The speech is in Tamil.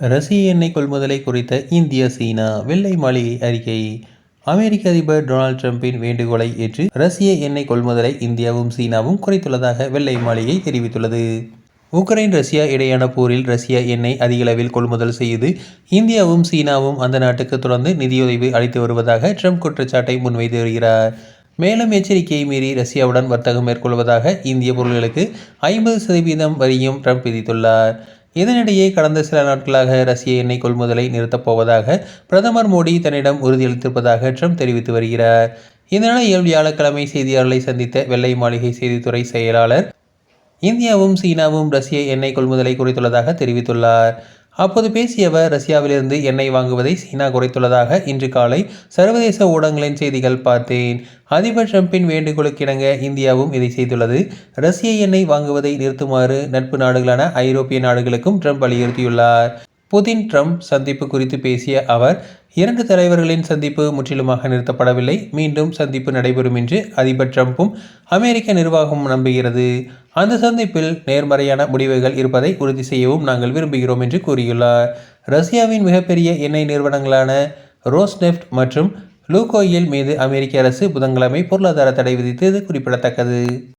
ரஷ்ய எண்ணெய் கொள்முதலை குறித்த இந்திய சீனா வெள்ளை மாளிகை அறிக்கை. அமெரிக்க அதிபர் டொனால்ட் ட்ரம்பின் வேண்டுகோளை ஏற்று ரஷ்ய எண்ணெய் கொள்முதலை இந்தியாவும் சீனாவும் குறைத்துள்ளதாக வெள்ளை மாளிகை தெரிவித்துள்ளது. உக்ரைன் ரஷ்யா இடையான போரில் ரஷ்யா எண்ணெய் அதிகளவில் கொள்முதல் செய்து இந்தியாவும் சீனாவும் அந்த நாட்டுக்கு தொடர்ந்து நிதியுதவி அளித்து வருவதாக ட்ரம்ப் குற்றச்சாட்டை முன்வைத்து வருகிறார். மேலும் எச்சரிக்கையை மீறி ரஷ்யாவுடன் வர்த்தகம் மேற்கொள்வதாக இந்திய பொருட்களுக்கு ஐம்பது சதவீதம் வரியும் ட்ரம்ப் விதித்துள்ளார். இதனிடையே கடந்த சில நாட்களாக ரஷ்ய எண்ணெய் கொள்முதலை நிறுத்தப் போவதாக பிரதமர் மோடி தன்னிடம் உறுதியளித்திருப்பதாக ட்ரம்ப் தெரிவித்து வருகிறார். இதனால் வியாழக்கிழமை செய்தியாளர்களை சந்தித்த வெள்ளை மாளிகை செய்தித்துறை செயலாளர் இந்தியாவும் சீனாவும் ரஷ்ய எண்ணெய் கொள்முதலை குறைத்துள்ளதாக தெரிவித்துள்ளார். அப்போது பேசியவர் ரஷ்யாவிலிருந்து எண்ணெய் வாங்குவதை சீனா குறைத்துள்ளதாக இன்று காலை சர்வதேச ஊடகங்களின் செய்திகள் பார்த்தேன். அதிபர் ட்ரம்பின் வேண்டுகோளுக்கிணங்க இந்தியாவும் இதை செய்துள்ளது. ரஷ்ய எண்ணெய் வாங்குவதை நிறுத்துமாறு நட்பு நாடுகளான ஐரோப்பிய நாடுகளுக்கும் ட்ரம்ப் வலியுறுத்தியுள்ளார். புதின் ட்ரம்ப் சந்திப்பு குறித்து பேசிய அவர் இரண்டு தலைவர்களின் சந்திப்பு முற்றிலுமாக நிறுத்தப்படவில்லை. மீண்டும் சந்திப்பு நடைபெறும் என்று அதிபர் ட்ரம்ப்பும் அமெரிக்க நிர்வாகமும் நம்புகிறது. அந்த சந்திப்பில் நேர்மறையான முடிவுகள் இருப்பதை உறுதி செய்யவும் நாங்கள் விரும்புகிறோம் என்று கூறியுள்ளார். ரஷ்யாவின் மிகப்பெரிய எண்ணெய் நிறுவனங்களான ரோஸ்நெஃப்ட் மற்றும் லூகோயில் மீது அமெரிக்க அரசு புதன்கிழமை பொருளாதார தடை விதித்தது குறிப்பிடத்தக்கது.